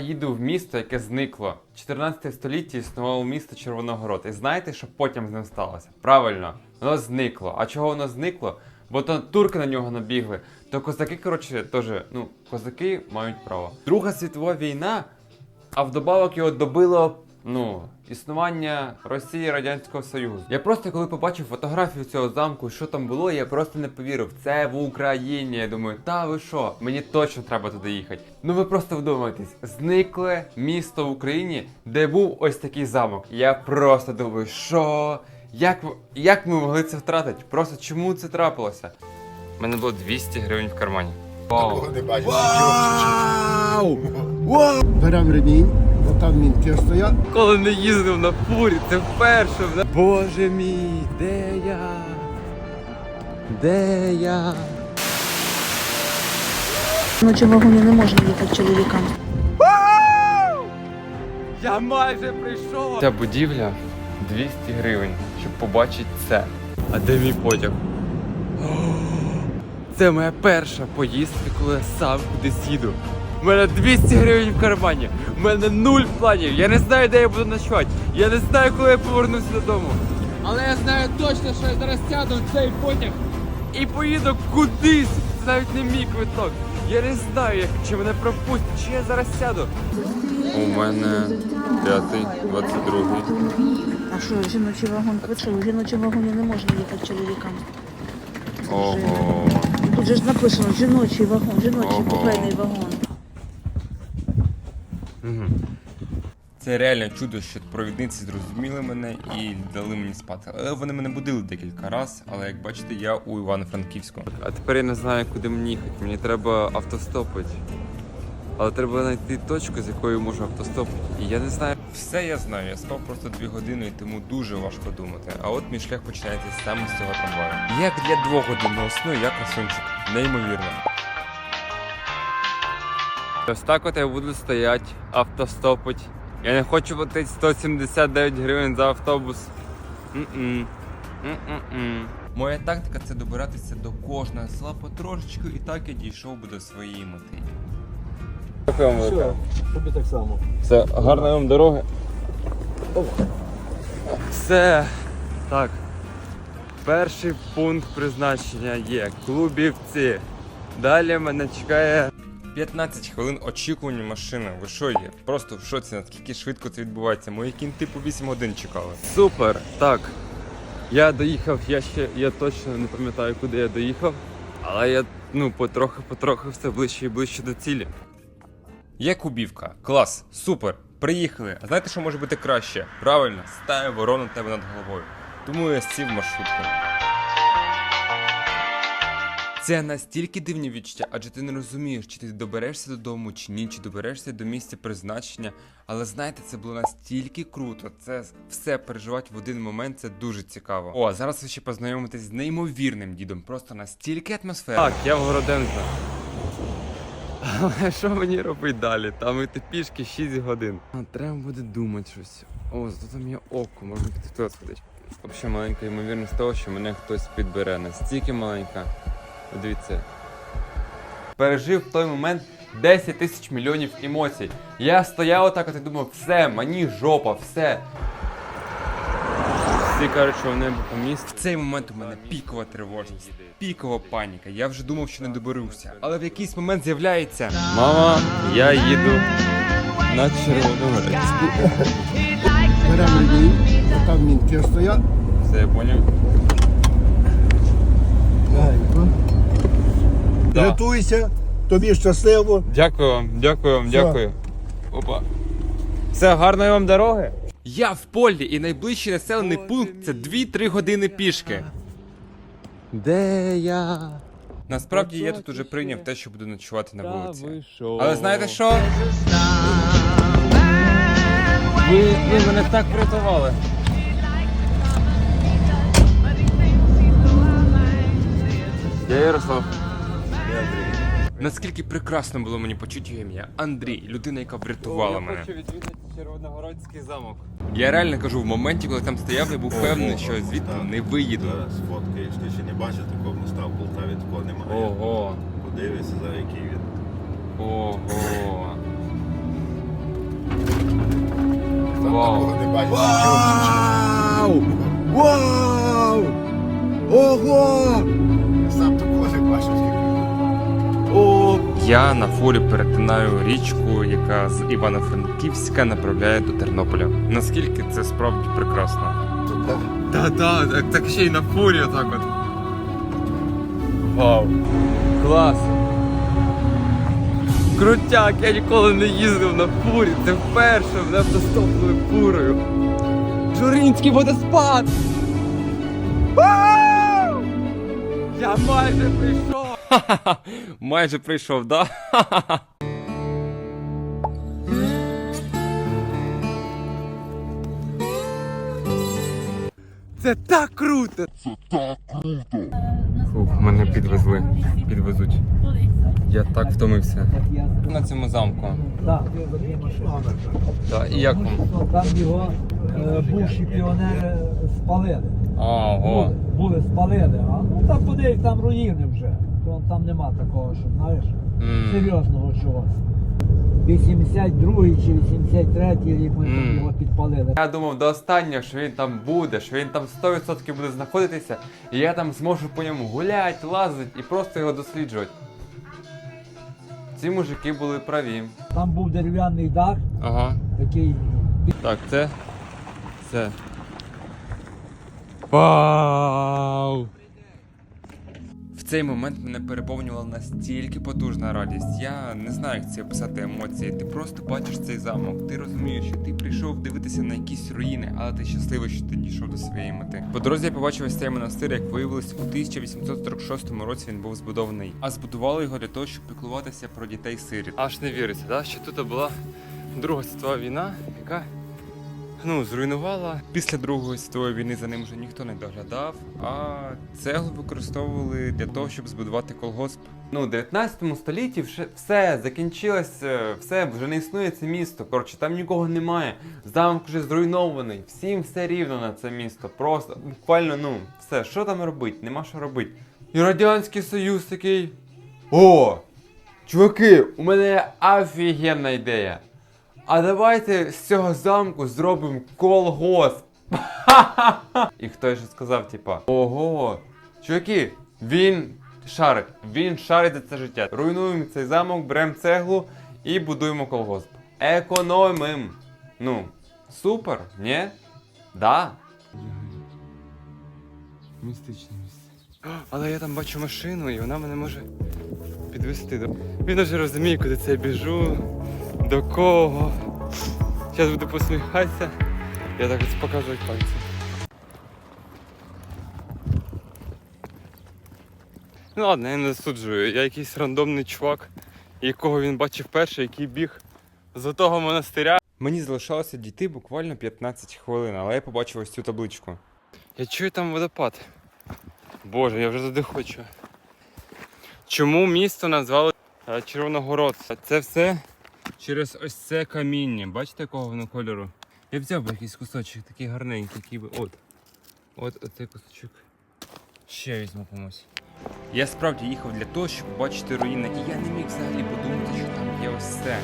Їду в місто, яке зникло. 14 столітті існувало місто Червоногород. І знаєте, що потім з ним сталося? Правильно, воно зникло. А чого воно зникло? Бо то турки на нього набігли. То козаки, коротше, теж, ну, козаки мають право. Друга світова війна, а вдобавок його добило. Ну, існування Росії і Радянського Союзу. Я просто коли побачив фотографію цього замку, що там було, я просто не повірив. Це в Україні. Я думаю, та ви що? Мені точно треба туди їхати. Ну ви просто вдумайтесь, зникле місто в Україні, де був ось такий замок. Я просто думаю, що? Як, як ми могли це втратити? Просто чому це трапилося? У мене було 200 гривень в кармані. Вау! не бачиш. Беремо ремінь, бо там мінки стоять. Коли не їздив на фурі, це вперше. Боже мій, де я? Де я? Ночі в вагоні не можна їхати чоловікам. Я майже прийшов. Ця будівля 200 гривень, щоб побачити це. А де мій потяг? Це моя перша поїздка, коли я сам кудись їду. У мене 200 гривень в кармані. У мене нуль планів. Я не знаю, де я буду ночувати. Я не знаю, коли я повернуся додому. Але я знаю точно, що я зараз сяду в цей потяг і поїду кудись. Це навіть не мій квиток. Я не знаю, як чи мене пропустять, чи я зараз сяду. У мене п'ятий, двадцять другий. А що, жіночий вагон? Ви що, в вагоні не можна їхати чоловікам. Ого. Тут же ж написано жіночий вагон, жіночий купейний вагон. Це реально чудо, що провідниці зрозуміли мене і дали мені спати. Але вони мене будили декілька разів, але як бачите, я у Івано-Франківську. А тепер я не знаю, куди мені їхати. Мені треба автостопити. Але треба знайти точку, з якої можу автостопити. І я не знаю. Все я знаю, я спав просто дві години, і тому дуже важко думати. А от мій шлях починається саме з цього трамваю. Як для двогодинного сну, я красунчик. Неймовірно. Ось так от я буду стояти, автостопить. Я не хочу платити 179 гривень за автобус. М-м. М-м-м. Моя тактика це добиратися до кожного села потрошечку, і так я дійшов би до своєї мети. Дякую вам велике. Тобі так само. Все, гарної вам дороги. Все. Так. Перший пункт призначення є клубівці. Далі мене чекає 15 хвилин очікування машини. Ви що є? Просто в шоці, наскільки швидко це відбувається. Мої кінти по 8 годин чекали. Супер! Так. Я доїхав, я ще я точно не пам'ятаю, куди я доїхав. Але я ну потроху-потроху все ближче і ближче до цілі. Є кубівка. Клас, супер. Приїхали. А знаєте, що може бути краще? Правильно, стає ворона тебе над головою. Тому я сів в маршрутку. Це настільки дивні відчуття, адже ти не розумієш, чи ти доберешся додому, чи ні, чи доберешся до місця призначення. Але знаєте, це було настільки круто. Це все переживати в один момент, це дуже цікаво. О, зараз ви ще познайомитесь з неймовірним дідом. Просто настільки атмосферно. Так, я в Городенко. Але що мені робити далі? Там іти пішки 6 годин. А, треба буде думати щось. О, зато там є око, можна піти туди сходити. Взагалі маленька ймовірність того, що мене хтось підбере. Настільки маленька. Дивіться. Пережив в той момент 10 тисяч мільйонів емоцій. Я стояв отак от і думав, все, мені жопа, все. Всі кажуть, що в небо по місту. В цей момент у мене пікова тривожність, пікова паніка. Я вже думав, що не доберуся. Але в якийсь момент з'являється. Мама, я їду на Червоногорецьку. Беремо бо там мінки стоять. Все, я поняв. Да. Рятуйся, тобі щасливо. Дякую вам, дякую вам, Все. дякую. Опа. Все, гарної вам дороги. Я в полі і найближчий населений пункт це 2-3 години пішки. Де я? Насправді я тут уже прийняв те, що буду ночувати на вулиці. Але знаєте що? Ви, ви мене так врятували. Я Ярослав. Наскільки прекрасно було мені почути його ім'я Андрій, людина, яка врятувала мене. хочу відвідати Червоногородський замок. Я реально кажу, в моменті, коли там стояв, я був впевнений, що звідти не виїду. Зараз фоткаєш, ти ще не бачив такого моста в Полтаві, такого немає. Ого, Подивися, зараз який він. ого. сам Вау. такого не бачив. Вау! Вау! Ого! Я на фурі перетинаю річку, яка з Івано-Франківська направляє до Тернополя. Наскільки це справді прекрасно. Та та так, так ще й на фурі отак от. Вау. Клас. Крутяк, я ніколи не їздив на фурі. Це вперше мене автостопною фурою. Журинський водоспад! Я майже прийшов! майже прийшов, да? Це так круто! Це так круто! Фух, мене підвезли. Підвезуть. Я так втомився. На цьому замку. Так, і як вам? Ну, там його е, бувші піонери спалили. Ого. Були, були спалили. А ну там куди там руїни вже. То там нема такого, що знаєш, М. серйозного чогось. 82-й чи 83-й рік ми там його підпалили. Я думав до останнього, що він там буде, що він там 100% буде знаходитися, і я там зможу по ньому гуляти, лазити і просто його досліджувати. Ці мужики були праві. Там був дерев'яний дах, Ага. такий Так, це. Це. Вау! Цей момент мене переповнювала настільки потужна радість. Я не знаю, як це описати емоції. Ти просто бачиш цей замок, ти розумієш, що ти прийшов дивитися на якісь руїни, але ти щасливий, що ти дійшов до своєї мети. По дорозі я побачив ось цей монастир, як виявилось, у 1846 році він був збудований. А збудували його для того, щоб піклуватися про дітей сиріт. Аж не віриться, да? що тут була Друга світова війна, яка ну, зруйнувала. Після Другої світової війни за ним вже ніхто не доглядав, а цеглу використовували для того, щоб збудувати колгосп. Ну, у 19 столітті вже все закінчилось, е, все вже не існує це місто. Коротше, там нікого немає. Замок вже зруйнований. Всім все рівно на це місто. Просто буквально, ну, все, що там робити? Нема що робити. І Радянський Союз такий. О! Чуваки, у мене офігенна ідея. А давайте з цього замку зробимо колгосп. І хтось же сказав, типа, ого, чуваки, він шарить, він шарить за це життя. Руйнуємо цей замок, беремо цеглу і будуємо колгосп. Економим. Ну, супер, ні? Да. Містичне місце. Але я там бачу машину, і вона мене може підвести. до- Він вже розуміє, куди це я біжу, до кого. Зараз буду посміхатися. Я так ось показую пальцем. Ну ладно, я не засуджую. Я якийсь рандомний чувак, якого він бачив перший, який біг з того монастиря. Мені залишалося дійти буквально 15 хвилин, але я побачив ось цю табличку. Я чую там водопад. Боже, я вже туди хочу. Чому місто назвали е, Червоногород? Це все через ось це каміння. Бачите, якого воно кольору? Я взяв би якийсь кусочок, такий гарненький, який би. От. От оцей кусочок. Ще візьму комусь. Я справді їхав для того, щоб побачити руїни, і я не міг взагалі подумати, що там є ось це.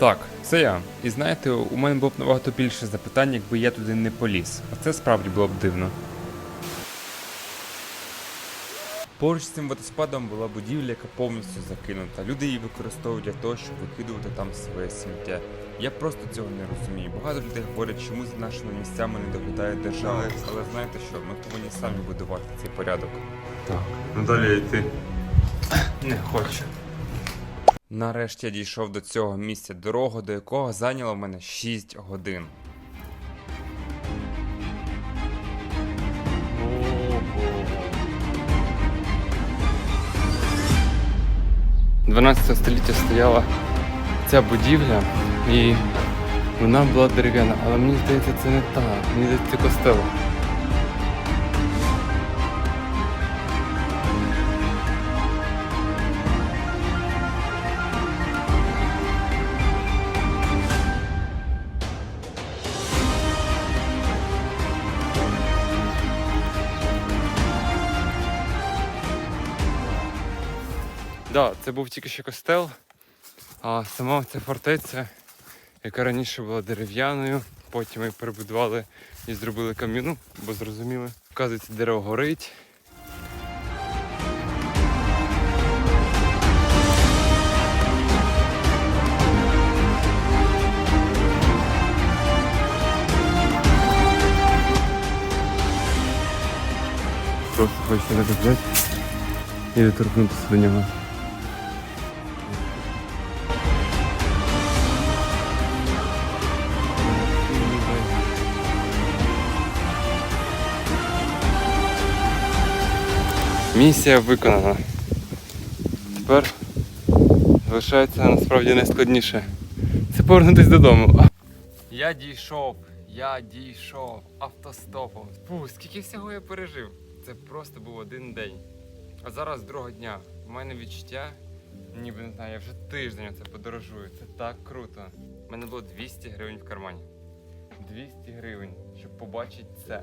Так, це я. І знаєте, у мене було б набагато більше запитань, якби я туди не поліз. А це справді було б дивно. Поруч з цим водоспадом була будівля, яка повністю закинута. Люди її використовують для того, щоб викидувати там своє сміття. Я просто цього не розумію. Багато людей говорять, чому за нашими місцями не доглядає держава. Але знаєте що, ми повинні самі будувати цей порядок. Так, ну далі йти. Не хочу. Нарешті я дійшов до цього місця, дорога до якого зайняла в мене 6 годин. Ого. 12 століття стояла ця будівля і вона була дерев'яна, але мені здається, це не та, мені здається, це костел. Це був тільки що костел, а сама ця фортеця, яка раніше була дерев'яною, потім її перебудували і зробили кам'яну, бо зрозуміли. Вказується, дерево горить. Просто хочеться взяти і доторкнутися до нього. Місія виконана. Тепер залишається насправді найскладніше. Це повернутися додому. Я дійшов, я дійшов автостопом. Фу, скільки всього я пережив. Це просто був один день. А зараз другого дня. У мене відчуття, ніби не знаю, я вже тиждень оце подорожую. Це так круто. У мене було 200 гривень в кармані. 200 гривень, щоб побачити це.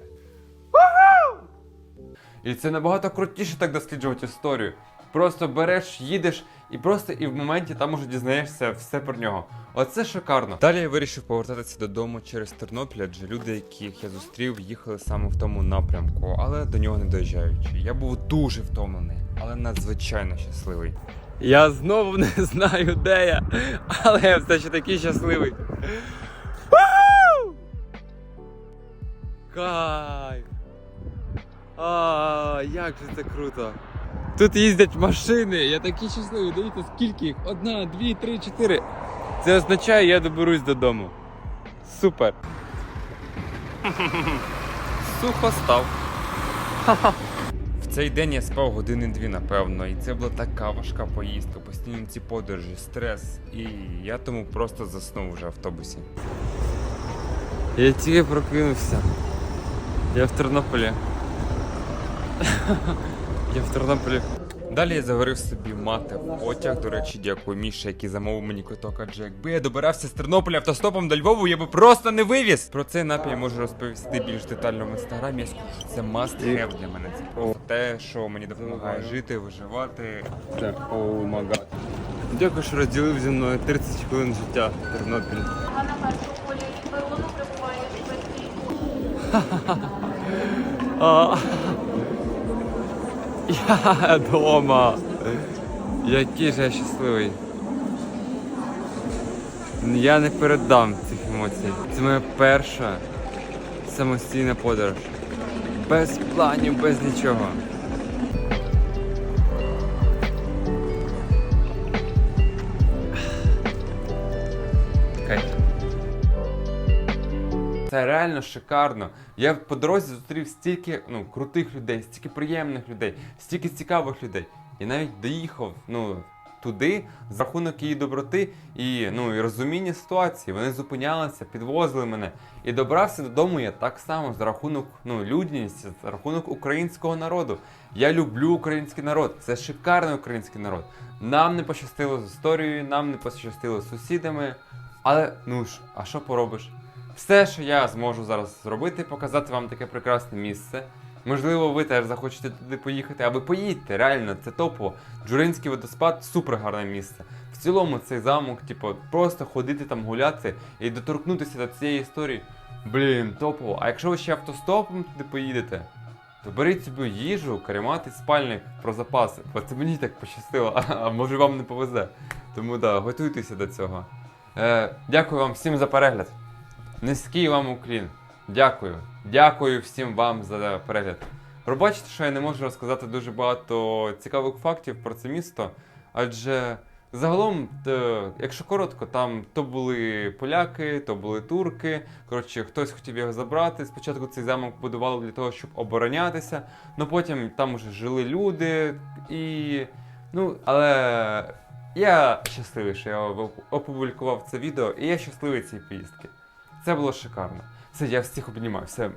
І це набагато крутіше так досліджувати історію. Просто береш, їдеш і просто і в моменті там уже дізнаєшся все про нього. Оце шикарно. Далі я вирішив повертатися додому через Тернопіль, адже люди, яких я зустрів, їхали саме в тому напрямку, але до нього не доїжджаючи. Я був дуже втомлений, але надзвичайно щасливий. Я знову не знаю, де я, але я все ще такий щасливий. Кайф! А, як же це круто! Тут їздять машини, я такий щасливий, дивіться, скільки їх? Одна, дві, три, чотири. Це означає, я доберусь додому. Супер. Сухо став. В цей день я спав години дві, напевно, і це була така важка поїздка, постійно ці подорожі, стрес. І я тому просто заснув вже в автобусі. Я тільки прокинувся. Я в Тернополі. Я в Тернополі. Далі я заварив собі мати в потяг. До речі, дякую Міші, який замовив мені квиток. Адже якби я добирався з Тернополя автостопом до Львову, я би просто не вивіз. Про цей напій я можу розповісти більш детально в інстаграмі. Я скажу, що це must have для мене. Це просто те, що мені допомагає жити, виживати. Це оумагад. Дякую, що розділив зі мною 30 хвилин життя в Тернопіль. на Я дома. Який же я щасливий. Я не передам цих емоцій. Це моя перша самостійна подорож. Без планів, без нічого. Це реально шикарно. Я по дорозі зустрів стільки ну, крутих людей, стільки приємних людей, стільки цікавих людей. І навіть доїхав ну, туди з рахунок її доброти і, ну, і розуміння ситуації. Вони зупинялися, підвозили мене. І добрався додому я так само за рахунок ну, людяності, за рахунок українського народу. Я люблю український народ. Це шикарний український народ. Нам не пощастило з історією, нам не пощастило з сусідами. Але ну ж, а що поробиш? Все, що я зможу зараз зробити, показати вам таке прекрасне місце. Можливо, ви теж захочете туди поїхати, а ви поїдьте, реально, це топово. Джуринський водоспад супер гарне місце. В цілому цей замок, типу, просто ходити там гуляти і доторкнутися до цієї історії. Блін, топово. А якщо ви ще автостопом туди поїдете, то беріть собі їжу, каремат і спальник про запаси. Бо це мені так пощастило, а може вам не повезе. Тому да, готуйтеся до цього. Е, дякую вам всім за перегляд. Низький вам уклін. Дякую. Дякую всім вам за перегляд. Пробачте, що я не можу розказати дуже багато цікавих фактів про це місто, адже загалом, е, якщо коротко, там то були поляки, то були турки. Коротше, хтось хотів його забрати. Спочатку цей замок будували для того, щоб оборонятися, але потім там уже жили люди і. Ну, але я щасливий, що я опублікував це відео, і я щасливий цієї поїздки. Це було шикарно. Все, я всіх обнімаю. Все.